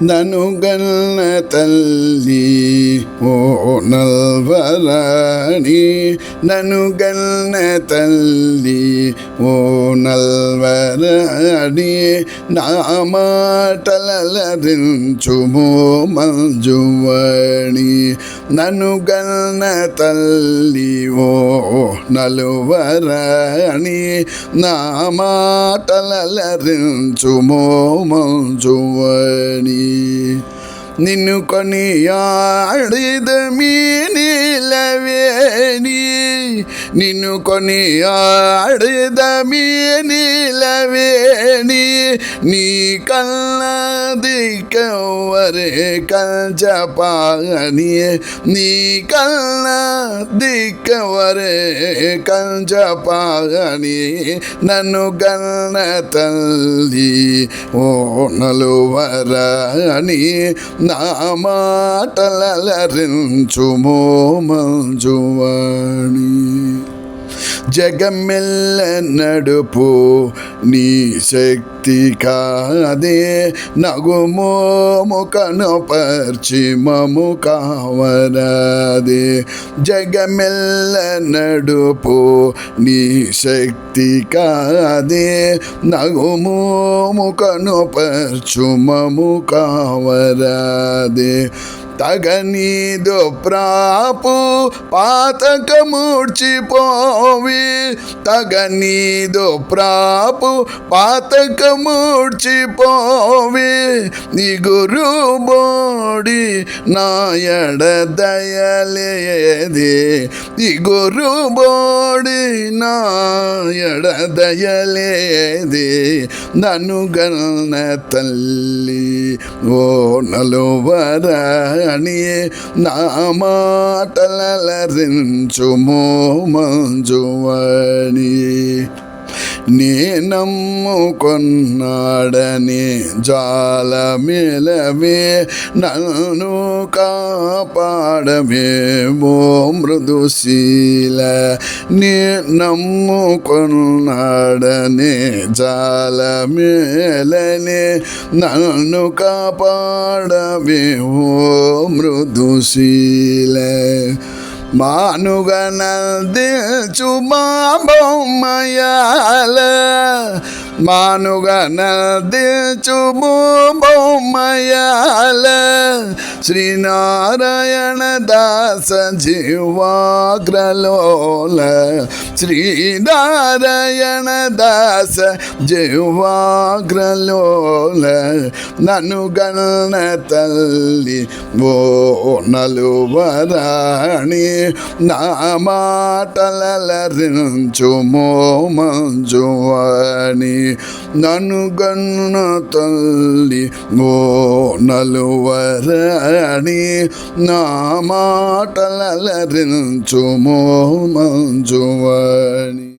నను గన్న తల్లి ఓ నల్వరాణి నను గన్న తల్లి ఓ నల్వరాణి నా మాటలరించుమో నను గన్న తల్లి ఓ నలువరణి నా మాటలరించుమో మంజువణి నిన్ను కొని ఆడిదమీ నీలవేణి. నిన్ను కొని ఆడిదమీ నీలవేణి. నీ కళ్ళ దిక్కవరే కంచపాని నీ కళ్ళ దిక్కవరే కంచపాని నన్ను గన్న తల్లి ఓ నలువరని. నా మాటలరించుమో మంజువాణి జగమెల్ల నడుపు నీ శక్తి కాదే నగుమోము కనుపర్చి మము కావరాదే జగమెల్ల నడుపు నీ శక్తి కాదే నగుమోము కనుపర్చు మము కావరాదే తగనీదు ప్రాపు పాతకమూడ్చిపోవి. తగనీదు ప్రాపు పాతకమూడ్చిపోవి. నీ గురు బోడి నాయడ దయలేది. ఈ గురు బోడి నాయడ దయలేది. నన్ను గన్న తల్లి ఓ నలువరా నలువరాణి నా మాటలరించుమో మంజువణి. నే నమ్ముకొన్నాడని జాలమిలవే నన్ను కాపాడమేమో ఓ మృదుశీల. నే నమ్ముకొన్నాడని జాల నన్ను కాపాడమేమో ఓ మృదుశీల. మానుగనల్దిల్చు మా బొమ్మయాల మానుగనల్దిల్చు బొమ్మయాల శ్రీనారాయణ దాస జీవాగ్రలోల శ్రీనారాయణ దాస జీవాగ్రలోల నన్ను గణ తల్లి ఓ నలువరాణి నా మాటలరించుమో మంజువాణి నన్ను గన్న తల్లి ఓ నలువరాణి నా మాటలరించుమో మంజువాణి.